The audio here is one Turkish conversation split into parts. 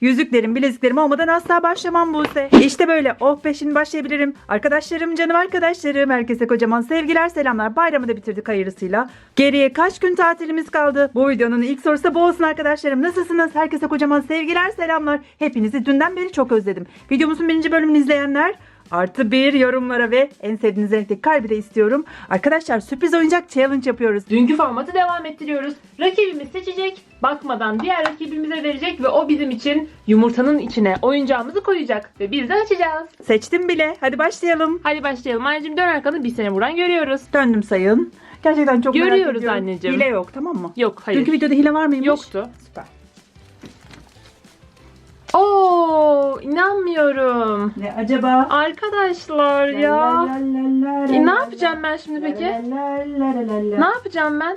Yüzüklerim, bileziklerim olmadan asla başlamam Buse. İşte böyle. Oh be başlayabilirim. Arkadaşlarım, canım arkadaşlarım. Herkese kocaman sevgiler, selamlar. Bayramı da bitirdik hayırlısıyla. Geriye kaç gün tatilimiz kaldı? Bu videonun ilk sorusu bu olsun arkadaşlarım. Nasılsınız? Herkese kocaman sevgiler, selamlar. Hepinizi dünden beri çok özledim. Videomuzun birinci bölümünü izleyenler Artı bir yorumlara ve en sevdiğiniz renkteki kalbi de istiyorum. Arkadaşlar sürpriz oyuncak challenge yapıyoruz. Dünkü formatı devam ettiriyoruz. Rakibimiz seçecek, bakmadan diğer rakibimize verecek ve o bizim için yumurtanın içine oyuncağımızı koyacak ve biz de açacağız. Seçtim bile. Hadi başlayalım. Hadi başlayalım. Anneciğim dön arkanı bir sene buradan görüyoruz. Döndüm sayın. Gerçekten çok merak Görüyoruz ediyorum. anneciğim. Hile yok tamam mı? Yok hayır. Dünkü videoda hile var mıymış? Yoktu. Süper. Oo inanmıyorum. Ne acaba? Arkadaşlar ya. E, ne yapacağım ben şimdi peki? Ne yapacağım ben?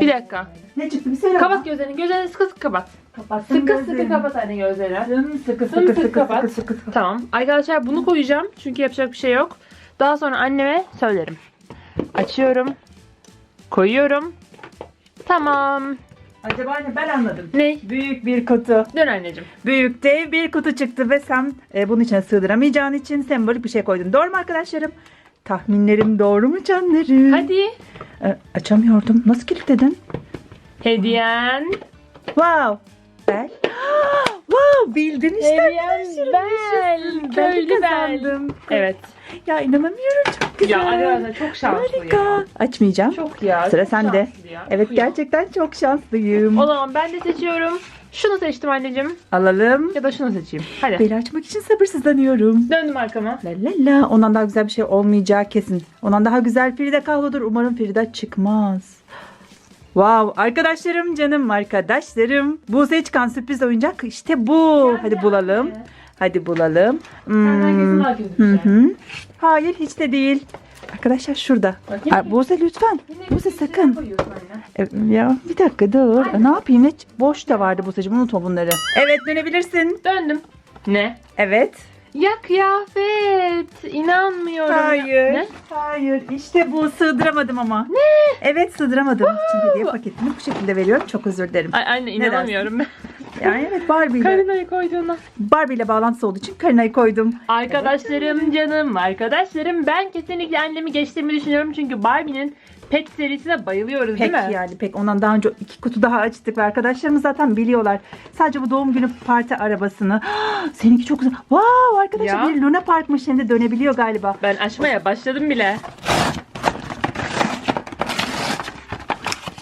Bir dakika. Ne çıktı bir söyle. Kapat gözlerini. Gözlerini sıkı sıkı kapat. Kapattım Sıkı sıkı gözlerimi. kapat anne gözlerini. Sıkı sıkı sıkı sıkı kapat. sıkı sıkı sıkı. Tamam. Arkadaşlar bunu koyacağım. Çünkü yapacak bir şey yok. Daha sonra anneme söylerim. Açıyorum. Koyuyorum. Tamam. Acaba ne ben anladım. Ne? Büyük bir kutu. Dön anneciğim. Büyük dev bir kutu çıktı ve sen e, bunun içine sığdıramayacağın için sembolik bir şey koydun. Doğru mu arkadaşlarım? Tahminlerim doğru mu canlarım? Hadi. E, açamıyordum. Nasıl kilitledin? Hediyen. Wow. Bel. wow bildin işte. Hediyen arkadaşlarım. bel. Yaşasın. Köylü Ben bel. kazandım. Evet. Ya inanamıyorum çok güzel. Ya arkadaşlar çok şanslı Harika. ya. Açmayacağım. Çok ya. Sıra çok sende. ya. Evet Ya. gerçekten çok şanslıyım. O zaman ben de seçiyorum. Şunu seçtim anneciğim. Alalım. Ya da şunu seçeyim. Hadi. Beli açmak için sabırsızlanıyorum. Döndüm arkama. La la la. Ondan daha güzel bir şey olmayacağı kesin. Ondan daha güzel Frida Kahlo'dur. Umarım Frida çıkmaz. Wow arkadaşlarım canım arkadaşlarım. Buse'ye çıkan sürpriz oyuncak işte bu. Hadi bulalım. Hadi bulalım. Senden kesin Hmm. Hı hı. Hayır hiç de değil. Arkadaşlar şurada. Ay, Buse lütfen. Buse sakın. E, Ya bir dakika dur. E, Ne yapayım? Ne boş da vardı Buse'cim. Unutma bunları. Evet dönebilirsin. Döndüm. Ne? Evet. Ya kıyafet. İnanmıyorum. Hayır. Ne? Hayır. İşte bu sığdıramadım ama. Ne? Evet sığdıramadım. Çünkü hediye paketini bu şekilde veriyorum. Çok özür dilerim. Ay anne inanamıyorum ben. Yani evet Barbie ile. Karina'yı koyduğuna. Barbie ile bağlantısı olduğu için Karina'yı koydum. Arkadaşlarım canım arkadaşlarım ben kesinlikle annemi geçtiğimi düşünüyorum çünkü Barbie'nin Pet serisine bayılıyoruz Pek değil mi? yani pek ondan daha önce iki kutu daha açtık ve arkadaşlarımız zaten biliyorlar. Sadece bu doğum günü parti arabasını. Seninki çok güzel. Wow arkadaşlar bir Luna Park'mış hem de dönebiliyor galiba. Ben açmaya başladım bile.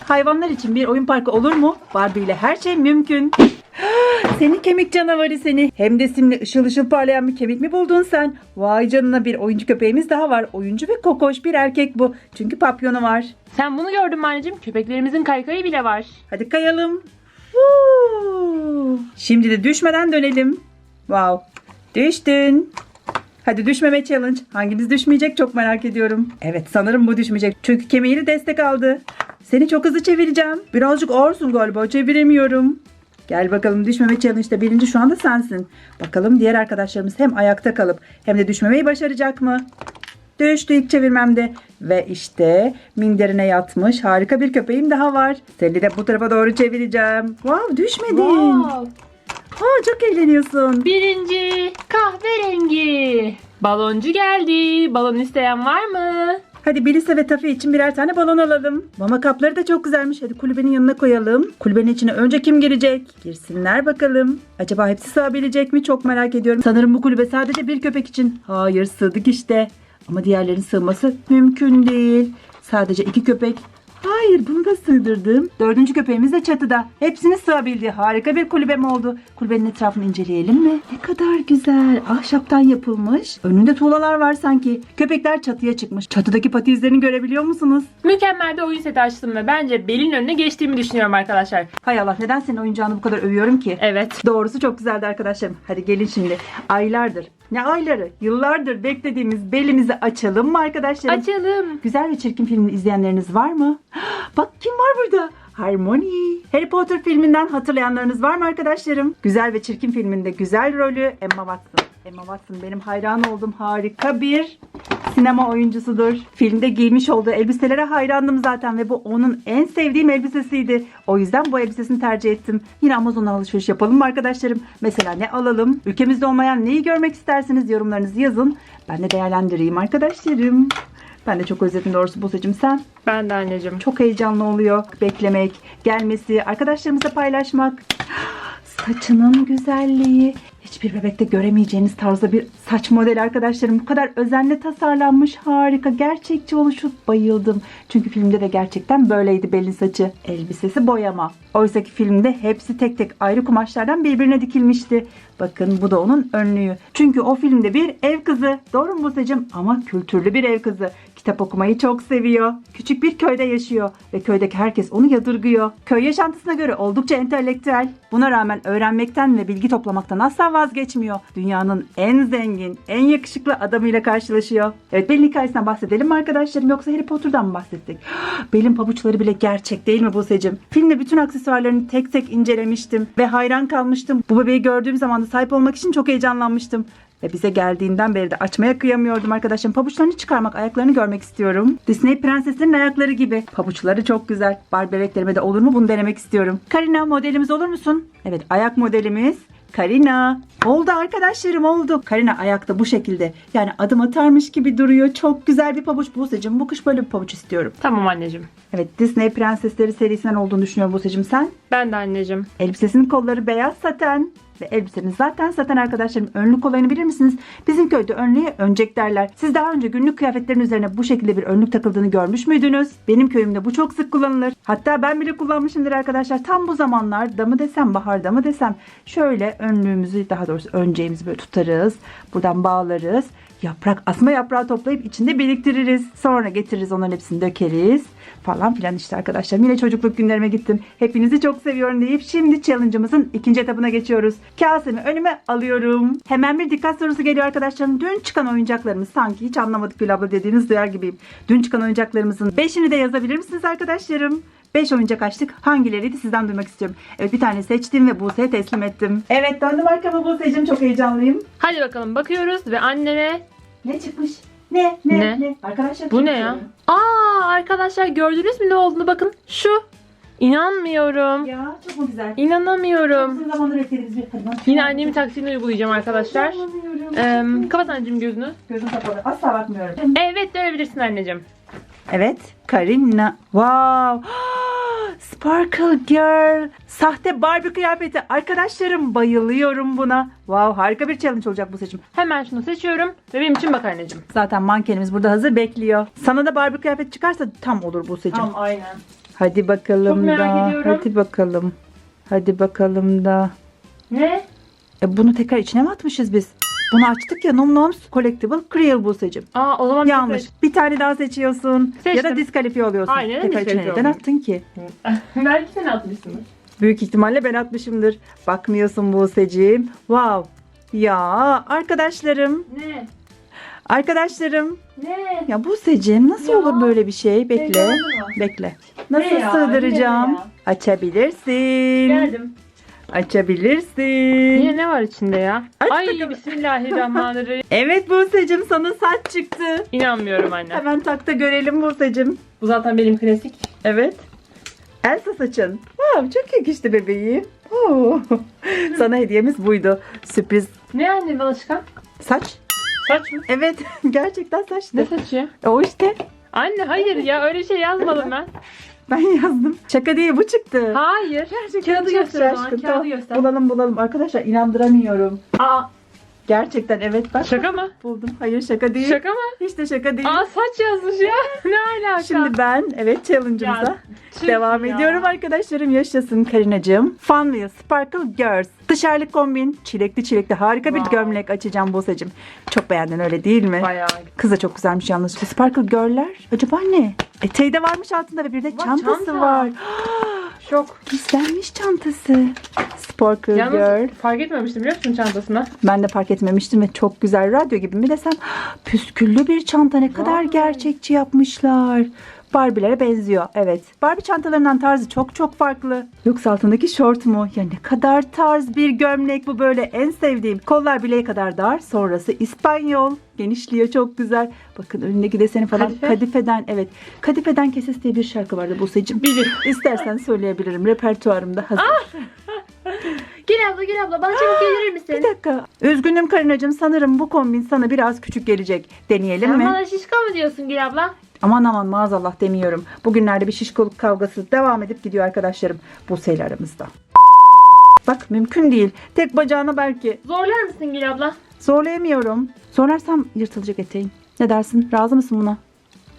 Hayvanlar için bir oyun parkı olur mu? Barbie ile her şey mümkün. Seni kemik canavarı seni. Hem de simli ışıl ışıl parlayan bir kemik mi buldun sen? Vay canına bir oyuncu köpeğimiz daha var. Oyuncu ve kokoş bir erkek bu. Çünkü papyonu var. Sen bunu gördün mü anneciğim? Köpeklerimizin kaykayı bile var. Hadi kayalım. Woo! Şimdi de düşmeden dönelim. Wow. Düştün. Hadi düşmeme challenge. Hangimiz düşmeyecek çok merak ediyorum. Evet sanırım bu düşmeyecek. Çünkü kemiğini destek aldı. Seni çok hızlı çevireceğim. Birazcık ağırsın galiba çeviremiyorum. Gel bakalım düşmeme challenge'da birinci şu anda sensin. Bakalım diğer arkadaşlarımız hem ayakta kalıp hem de düşmemeyi başaracak mı? Düştü ilk çevirmemde. Ve işte minderine yatmış harika bir köpeğim daha var. Seni de bu tarafa doğru çevireceğim. Wow düşmedin. Aa, çok eğleniyorsun. Birinci kahverengi. Baloncu geldi. Balon isteyen var mı? Hadi Belisa ve Tafi için birer tane balon alalım. Mama kapları da çok güzelmiş. Hadi kulübenin yanına koyalım. Kulübenin içine önce kim girecek? Girsinler bakalım. Acaba hepsi sığabilecek mi? Çok merak ediyorum. Sanırım bu kulübe sadece bir köpek için. Hayır sığdık işte. Ama diğerlerin sığması mümkün değil. Sadece iki köpek. Hayır bunu da sığdırdım. Dördüncü köpeğimiz de çatıda. Hepsini sığabildi. Harika bir kulübem oldu. Kulübenin etrafını inceleyelim mi? Ne kadar güzel. Ahşaptan yapılmış. Önünde tuğlalar var sanki. Köpekler çatıya çıkmış. Çatıdaki pati izlerini görebiliyor musunuz? Mükemmel bir oyun seti açtım ve bence belin önüne geçtiğimi düşünüyorum arkadaşlar. Hay Allah neden senin oyuncağını bu kadar övüyorum ki? Evet. Doğrusu çok güzeldi arkadaşlarım. Hadi gelin şimdi. Aylardır, ne ayları, yıllardır beklediğimiz belimizi açalım mı arkadaşlarım? Açalım. Güzel ve Çirkin filmini izleyenleriniz var mı? Bak kim var burada? Harmony. Harry Potter filminden hatırlayanlarınız var mı arkadaşlarım? Güzel ve Çirkin filminde güzel rolü Emma Watson. Emma Watson benim hayran olduğum harika bir sinema oyuncusudur. Filmde giymiş olduğu elbiselere hayrandım zaten ve bu onun en sevdiğim elbisesiydi. O yüzden bu elbisesini tercih ettim. Yine Amazon'dan alışveriş yapalım mı arkadaşlarım? Mesela ne alalım? Ülkemizde olmayan neyi görmek isterseniz yorumlarınızı yazın. Ben de değerlendireyim arkadaşlarım. Ben de çok özledim doğrusu Buse'cim sen. Ben de anneciğim. Çok heyecanlı oluyor beklemek, gelmesi, arkadaşlarımızla paylaşmak. Saçının güzelliği. Hiçbir bebekte göremeyeceğiniz tarzda bir saç modeli arkadaşlarım. Bu kadar özenle tasarlanmış harika. Gerçekçi oluşu bayıldım. Çünkü filmde de gerçekten böyleydi belin saçı. Elbisesi boyama. Oysa ki filmde hepsi tek tek ayrı kumaşlardan birbirine dikilmişti. Bakın bu da onun önlüğü. Çünkü o filmde bir ev kızı. Doğru mu Buse'cim? Ama kültürlü bir ev kızı. Kitap okumayı çok seviyor. Küçük bir köyde yaşıyor ve köydeki herkes onu yadırgıyor. Köy yaşantısına göre oldukça entelektüel. Buna rağmen öğrenmekten ve bilgi toplamaktan asla vazgeçmiyor. Dünyanın en zengin, en yakışıklı adamıyla karşılaşıyor. Evet Bell'in hikayesinden bahsedelim mi arkadaşlarım yoksa Harry Potter'dan mı bahsettik? Bell'in pabuçları bile gerçek değil mi Buse'cim? Filmde bütün aksesuarlarını tek tek incelemiştim ve hayran kalmıştım. Bu bebeği gördüğüm zaman da sahip olmak için çok heyecanlanmıştım. Ve bize geldiğinden beri de açmaya kıyamıyordum arkadaşım. Pabuçlarını çıkarmak, ayaklarını görmek istiyorum. Disney prenseslerinin ayakları gibi. Pabuçları çok güzel. Barbie bebeklerime de olur mu bunu denemek istiyorum. Karina modelimiz olur musun? Evet ayak modelimiz. Karina. Oldu arkadaşlarım oldu. Karina ayakta bu şekilde. Yani adım atarmış gibi duruyor. Çok güzel bir pabuç Buse'cim. Bu kış böyle bir pabuç istiyorum. Tamam anneciğim. Evet Disney prensesleri serisinden olduğunu düşünüyorum Buse'cim sen. Ben de anneciğim. Elbisesinin kolları beyaz saten ve elbiseniz zaten saten arkadaşlarım. Önlük olayını bilir misiniz? Bizim köyde önlüğe öncek derler. Siz daha önce günlük kıyafetlerin üzerine bu şekilde bir önlük takıldığını görmüş müydünüz? Benim köyümde bu çok sık kullanılır. Hatta ben bile kullanmışımdır arkadaşlar. Tam bu zamanlar da mı desem baharda mı desem şöyle önlüğümüzü daha doğrusu önceğimizi böyle tutarız. Buradan bağlarız. Yaprak asma yaprağı toplayıp içinde biriktiririz. Sonra getiririz onların hepsini dökeriz falan filan işte arkadaşlar. Yine çocukluk günlerime gittim. Hepinizi çok seviyorum deyip şimdi challenge'ımızın ikinci etapına geçiyoruz. Kasemi önüme alıyorum. Hemen bir dikkat sorusu geliyor arkadaşlarım. Dün çıkan oyuncaklarımız sanki hiç anlamadık Gül abla dediğiniz duyar gibiyim. Dün çıkan oyuncaklarımızın 5'ini de yazabilir misiniz arkadaşlarım? 5 oyuncak açtık. Hangileriydi sizden duymak istiyorum. Evet bir tane seçtim ve Buse'ye teslim ettim. Evet döndüm arkama Buse'cim çok heyecanlıyım. Hadi bakalım bakıyoruz ve anneme Ne çıkmış? Ne? Ne? Ne? Ne? Arkadaşlar bu ne ya? Aa arkadaşlar gördünüz mü ne olduğunu bakın. Şu. İnanmıyorum. Ya çok mu güzel? İnanamıyorum. Uzun zamandır beklediğimiz bir kadın. Yine annemin taktiğini uygulayacağım arkadaşlar. Ee, kapat anneciğim gözünü. Gözüm kapalı. Asla bakmıyorum. Evet dönebilirsin anneciğim. Evet. Karina. Wow. Sparkle Girl. Sahte Barbie kıyafeti. Arkadaşlarım bayılıyorum buna. Wow harika bir challenge olacak bu seçim. Hemen şunu seçiyorum ve benim için bak anneciğim. Zaten mankenimiz burada hazır bekliyor. Sana da Barbie kıyafet çıkarsa tam olur bu seçim. aynen. Hadi bakalım Çok merak da. ediyorum. Hadi bakalım. Hadi bakalım da. Ne? E, bunu tekrar içine mi atmışız biz? Bunu açtık ya Num Noms Collectible Creel bu seçim. Aa o zaman Yanlış. Bir tane daha seçiyorsun. Ya Seçtim. da diskalifiye oluyorsun. Aynen, diskalifiye neden attın ki? Belki sen atmışsındır. Büyük ihtimalle ben atmışımdır. Bakmıyorsun Buse'cim. Wow. Ya arkadaşlarım. Ne? Arkadaşlarım. Ne? Ya Buse'cim nasıl Ya. olur böyle bir şey? Bekle. Mı? Bekle. Nasıl ya? sığdıracağım? Ne ya? Açabilirsin. Geldim. Açabilirsin. Yine ne var içinde ya? Aç Ay bakalım. bismillahirrahmanirrahim. Evet Buse'cim sana saç çıktı. İnanmıyorum anne. Hemen takta görelim Buse'cim. Bu zaten benim klasik. Evet. Elsa saçın. Wow, çok yakıştı bebeğim. Oo. Sana hediyemiz buydu. Sürpriz Ne anne bana çıkan? saç. Saç mı? Evet gerçekten saçtı. Ne saçı? O işte. Anne hayır ya öyle şey yazmadım ben. Ben yazdım. Şaka değil bu çıktı. Hayır. Gerçekten Kağıdı göster şaşkın. Kağıdı göster. Bulalım bulalım. Arkadaşlar inandıramıyorum. Aa Gerçekten evet bak. şaka mı? Buldum. Hayır şaka değil. Şaka mı? Hiç de şaka değil. Aa saç yazmış ya. Ne alaka? Şimdi ben evet challenge'ımıza devam ya. ediyorum arkadaşlarım. Yaşasın Karinacığım. Fun Wheel Sparkle Girls. Dışarılık kombin. Çilekli çilekli harika bir Wow. gömlek açacağım Buse'cim. Çok beğendin öyle değil mi? Bayağı. Kız da çok güzelmiş yalnız. Sparkle Girl'ler acaba ne? Eteği de varmış altında ve bir de Bak, çantası çanta. var. Şok. Gizlenmiş çantası. Sparkle Girl. Yalnız fark etmemiştim biliyor musun çantasına? Ben de fark etmemiştim ve çok güzel radyo gibi mi desem püsküllü bir çanta ne kadar Vay. gerçekçi yapmışlar. Barbie'lere benziyor. Evet. Barbie çantalarından tarzı çok çok farklı. Yoksa altındaki şort mu? Ya ne kadar tarz bir gömlek bu böyle. En sevdiğim. Kollar bileğe kadar dar. Sonrası İspanyol. Genişliyor çok güzel. Bakın önündeki deseni falan. Kadife. Kadifeden evet. Kadifeden Keses diye bir şarkı vardı Buse'cim. Bilir. İstersen söyleyebilirim. Repertuarımda hazır. Gül abla Gül abla bana çabuk gelir misin? Bir dakika. Üzgünüm Karinacığım. Sanırım bu kombin sana biraz küçük gelecek. Deneyelim Sen mi? bana şişko mu diyorsun Gül abla? Aman aman maazallah demiyorum. Bugünlerde bir şişkoluk kavgası devam edip gidiyor arkadaşlarım. Buse ile aramızda. Bak mümkün değil. Tek bacağına belki. Zorlar mısın Gül abla? Zorlayamıyorum. Zorlarsam yırtılacak eteğim. Ne dersin? Razı mısın buna?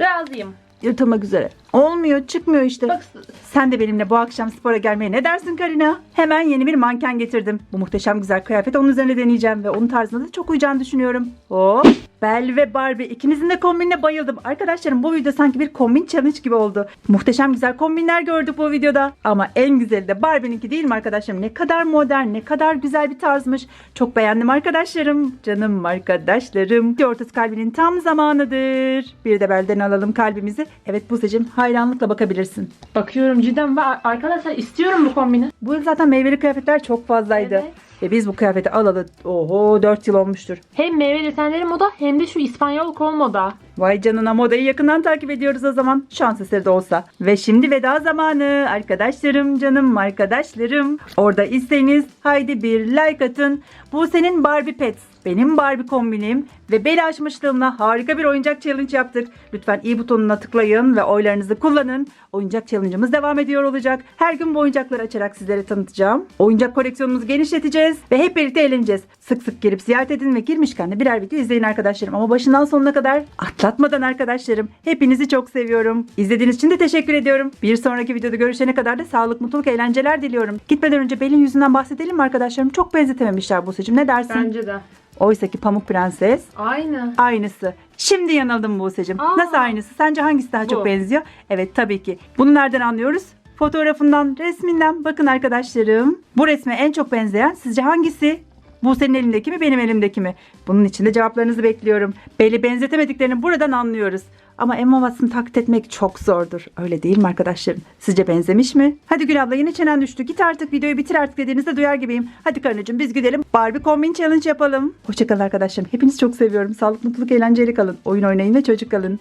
Razıyım. Yırtılmak üzere. Olmuyor, çıkmıyor işte. Bak Sen de benimle bu akşam spora gelmeye ne dersin Karina? Hemen yeni bir manken getirdim. Bu muhteşem güzel kıyafeti onun üzerine deneyeceğim ve onun tarzına da çok uyacağını düşünüyorum. Hop. Bel ve Barbie ikimizin de kombinine bayıldım. Arkadaşlarım bu video sanki bir kombin challenge gibi oldu. Muhteşem güzel kombinler gördük bu videoda. Ama en güzeli de Barbie'ninki değil mi arkadaşlarım? Ne kadar modern, ne kadar güzel bir tarzmış. Çok beğendim arkadaşlarım. Canım arkadaşlarım. Ortası kalbinin tam zamanıdır. Bir de belden alalım kalbimizi. Evet Buse'cim hayranlıkla bakabilirsin. Bakıyorum cidden ve arkadaşlar istiyorum bu kombini. Bu yıl zaten meyveli kıyafetler çok fazlaydı. Evet. Ve biz bu kıyafeti alalı oho 4 yıl olmuştur. Hem meyve desenleri moda hem de şu İspanyol kol moda. Vay canına modayı yakından takip ediyoruz o zaman. Şans eseri de olsa. Ve şimdi veda zamanı. Arkadaşlarım, canım arkadaşlarım. Orada iseniz haydi bir like atın. Bu senin Barbie Pets. Benim Barbie kombinim ve bel açmışlığımla harika bir oyuncak challenge yaptık. Lütfen i butonuna tıklayın ve oylarınızı kullanın. Oyuncak challenge'ımız devam ediyor olacak. Her gün bu oyuncakları açarak sizlere tanıtacağım. Oyuncak koleksiyonumuzu genişleteceğiz ve hep birlikte eğleneceğiz. Sık sık gelip ziyaret edin ve girmişken de birer video izleyin arkadaşlarım. Ama başından sonuna kadar atlatmadan arkadaşlarım. Hepinizi çok seviyorum. İzlediğiniz için de teşekkür ediyorum. Bir sonraki videoda görüşene kadar da sağlık, mutluluk, eğlenceler diliyorum. Gitmeden önce belin yüzünden bahsedelim mi arkadaşlarım? Çok benzetememişler Buse'cim. Ne dersin? Bence de. Oysa ki Pamuk Prenses Aynı. aynısı. Şimdi yanıldım Buse'cim. Aa. Nasıl aynısı? Sence hangisi daha çok Bu. benziyor? Evet tabii ki. Bunu nereden anlıyoruz? Fotoğrafından, resminden. Bakın arkadaşlarım. Bu resme en çok benzeyen sizce hangisi? Buse'nin elindeki mi benim elimdeki mi? Bunun için de cevaplarınızı bekliyorum. Belli benzetemediklerini buradan anlıyoruz. Ama Emma Watson taklit etmek çok zordur. Öyle değil mi arkadaşlarım? Sizce benzemiş mi? Hadi Gül abla yine çenen düştü. Git artık videoyu bitir artık dediğinizde duyar gibiyim. Hadi karıcığım biz gidelim. Barbie kombin challenge yapalım. Hoşçakalın arkadaşlarım. Hepinizi çok seviyorum. Sağlık, mutluluk, eğlenceyle kalın. Oyun oynayın ve çocuk kalın.